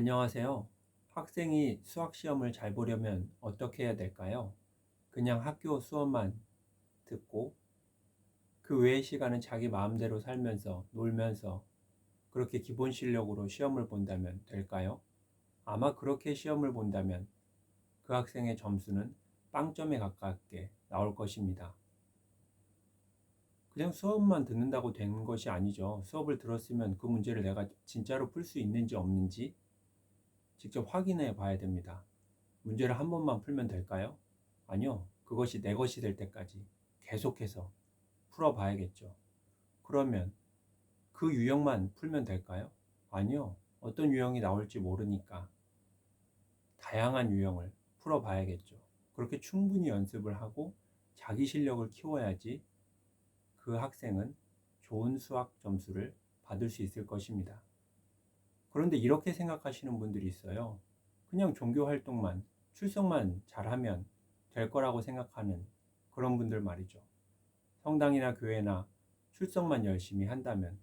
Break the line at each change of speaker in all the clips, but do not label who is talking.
안녕하세요. 학생이 수학 시험을 잘 보려면 어떻게 해야 될까요? 그냥 학교 수업만 듣고 그 외의 시간은 자기 마음대로 살면서 놀면서 그렇게 기본 실력으로 시험을 본다면 될까요? 아마 그렇게 시험을 본다면 그 학생의 점수는 빵점에 가깝게 나올 것입니다. 그냥 수업만 듣는다고 되는 것이 아니죠. 수업을 들었으면 그 문제를 내가 진짜로 풀 수 있는지 없는지 직접 확인해 봐야 됩니다. 문제를 한 번만 풀면 될까요? 아니요. 그것이 내 것이 될 때까지 계속해서 풀어 봐야겠죠. 그러면 그 유형만 풀면 될까요? 아니요. 어떤 유형이 나올지 모르니까 다양한 유형을 풀어 봐야겠죠. 그렇게 충분히 연습을 하고 자기 실력을 키워야지 그 학생은 좋은 수학 점수를 받을 수 있을 것입니다. 그런데 이렇게 생각하시는 분들이 있어요. 그냥 종교 활동만, 출석만 잘하면 될 거라고 생각하는 그런 분들 말이죠. 성당이나 교회나 출석만 열심히 한다면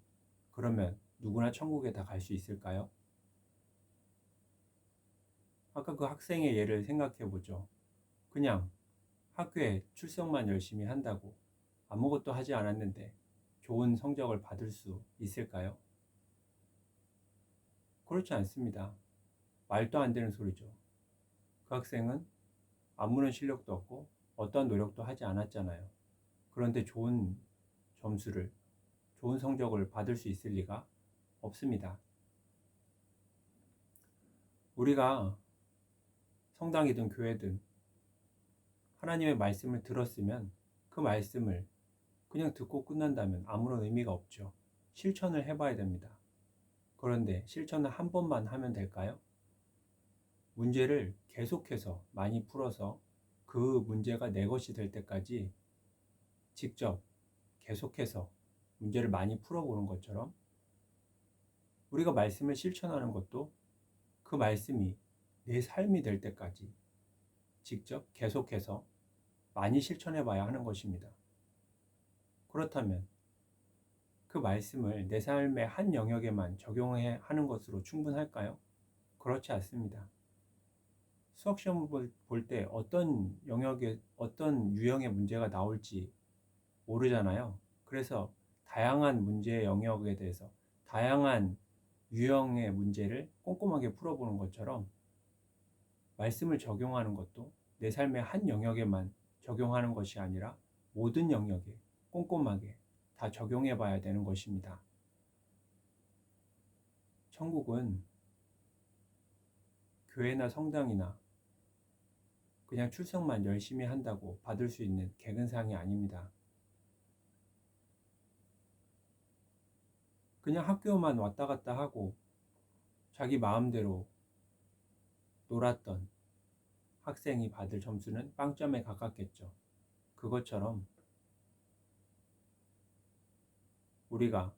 그러면 누구나 천국에 다 갈 수 있을까요? 아까 그 학생의 예를 생각해 보죠. 그냥 학교에 출석만 열심히 한다고 아무것도 하지 않았는데 좋은 성적을 받을 수 있을까요? 그렇지 않습니다. 말도 안 되는 소리죠. 그 학생은 아무런 실력도 없고 어떠한 노력도 하지 않았잖아요. 그런데 좋은 점수를, 좋은 성적을 받을 수 있을 리가 없습니다. 우리가 성당이든 교회든 하나님의 말씀을 들었으면 그 말씀을 그냥 듣고 끝난다면 아무런 의미가 없죠. 실천을 해봐야 됩니다. 그런데 실천을 한 번만 하면 될까요? 문제를 계속해서 많이 풀어서 그 문제가 내 것이 될 때까지 직접 계속해서 문제를 많이 풀어보는 것처럼 우리가 말씀을 실천하는 것도 그 말씀이 내 삶이 될 때까지 직접 계속해서 많이 실천해 봐야 하는 것입니다. 그렇다면 그 말씀을 내 삶의 한 영역에만 적용해 하는 것으로 충분할까요? 그렇지 않습니다. 수학 시험을 볼 때 어떤 영역에 어떤 유형의 문제가 나올지 모르잖아요. 그래서 다양한 문제의 영역에 대해서 다양한 유형의 문제를 꼼꼼하게 풀어보는 것처럼 말씀을 적용하는 것도 내 삶의 한 영역에만 적용하는 것이 아니라 모든 영역에 꼼꼼하게 다 적용해 봐야 되는 것입니다. 천국은 교회나 성당이나 그냥 출석만 열심히 한다고 받을 수 있는 개근상이 아닙니다. 그냥 학교만 왔다 갔다 하고 자기 마음대로 놀았던 학생이 받을 점수는 빵점에 가깝겠죠. 그것처럼 우리가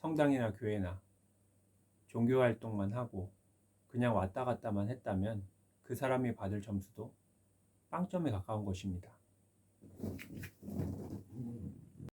성당이나 교회나 종교 활동만 하고 그냥 왔다 갔다만 했다면 그 사람이 받을 점수도 빵점에 가까운 것입니다.